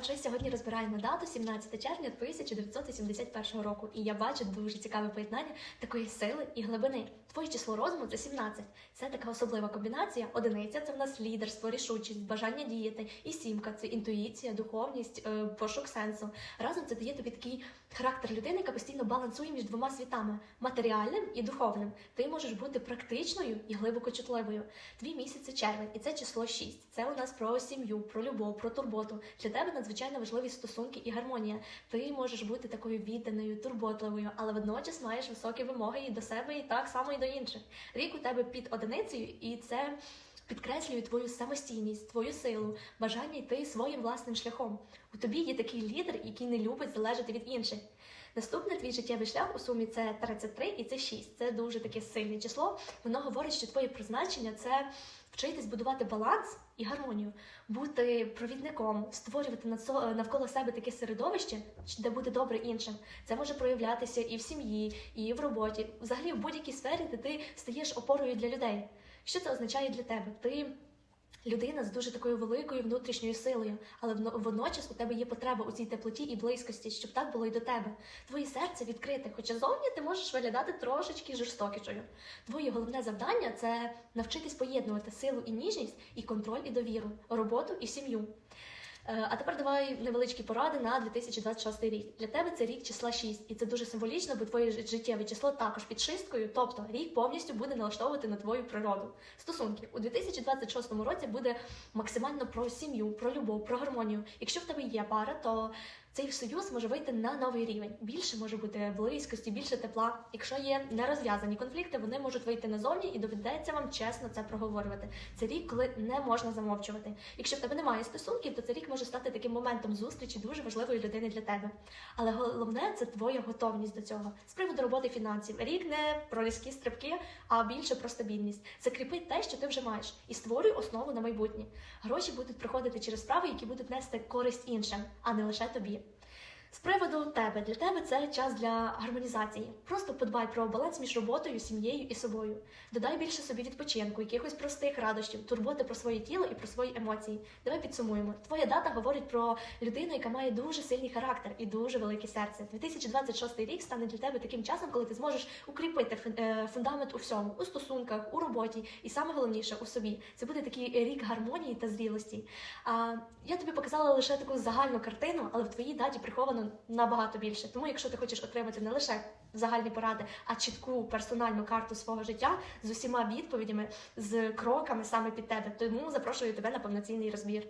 Отже, сьогодні розбираємо дату 17 червня 1981 року, і я бачу дуже цікаве поєднання такої сили і глибини. Твоє число розуму це 17. Це така особлива комбінація. Одиниця це в нас лідерство, рішучість, бажання діяти. І сімка це інтуїція, духовність, е, пошук сенсу. Разом це дає тобі такий характер людини, яка постійно балансує між двома світами матеріальним і духовним. Ти можеш бути практичною і глибоко чутливою. Твій місяць це червень, і це число 6. Це у нас про сім'ю, про любов, про турботу. Для тебе надзвичайно важливі стосунки і гармонія. Ти можеш бути такою відданою, турботливою, але водночас маєш високі вимоги і до себе, і так само і до інших. Рік у тебе під одиницею, і це. Підкреслює твою самостійність, твою силу, бажання йти своїм власним шляхом. У тобі є такий лідер, який не любить залежати від інших. Наступний твій життєвий шлях у сумі це 33 і це 6. Це дуже таке сильне число. Воно говорить, що твоє призначення це вчитись будувати баланс і гармонію, бути провідником, створювати навколо себе таке середовище, де буде добре іншим. Це може проявлятися і в сім'ї, і в роботі, взагалі в будь-якій сфері, де ти стаєш опорою для людей. Що це означає для тебе? Ти людина з дуже такою великою внутрішньою силою, але водночас у тебе є потреба у цій теплоті і близькості, щоб так було і до тебе. Твоє серце відкрите, хоча зовні ти можеш виглядати трошечки жорстокішою. Твоє головне завдання це навчитись поєднувати силу і ніжність, і контроль і довіру, роботу і сім'ю. Е, А тепер давай невеличкі поради на 2026 рік. Для тебе це рік числа 6, і це дуже символічно, бо твоє жит- життєве число також під шисткою, тобто рік повністю буде налаштовувати на твою природу. Стосунки у 2026 році буде максимально про сім'ю, про любов, про гармонію. Якщо в тебе є пара, то цей союз може вийти на новий рівень. Більше може бути близькості, більше тепла. Якщо є нерозв'язані конфлікти, вони можуть вийти назовні і доведеться вам чесно це проговорювати. Це рік, коли не можна замовчувати. Якщо в тебе немає стосунків, то цей рік може стати таким моментом зустрічі дуже важливої людини для тебе. Але головне це твоя готовність до цього. З приводу роботи фінансів. Рік не про різкі стрибки, а більше про стабільність. Закріпи те, що ти вже маєш, і створюй основу на майбутнє. Гроші будуть приходити через справи, які будуть нести користь іншим, а не лише тобі. З приводу тебе для тебе це час для гармонізації. Просто подбай про баланс між роботою, сім'єю і собою. Додай більше собі відпочинку, якихось простих радощів, турботи про своє тіло і про свої емоції. Давай підсумуємо. Твоя дата говорить про людину, яка має дуже сильний характер і дуже велике серце. 2026 рік стане для тебе таким часом, коли ти зможеш укріпити е, фундамент у всьому, у стосунках, у роботі, і саме головніше у собі. Це буде такий рік гармонії та зрілості. Я тобі показала лише таку загальну картину, але в твоїй даті приховано набагато більше. Тому, якщо ти хочеш отримати не лише загальні поради, а чітку персональну карту свого життя з усіма відповідями, з кроками саме під тебе, тому запрошую тебе на повноцінний розбір.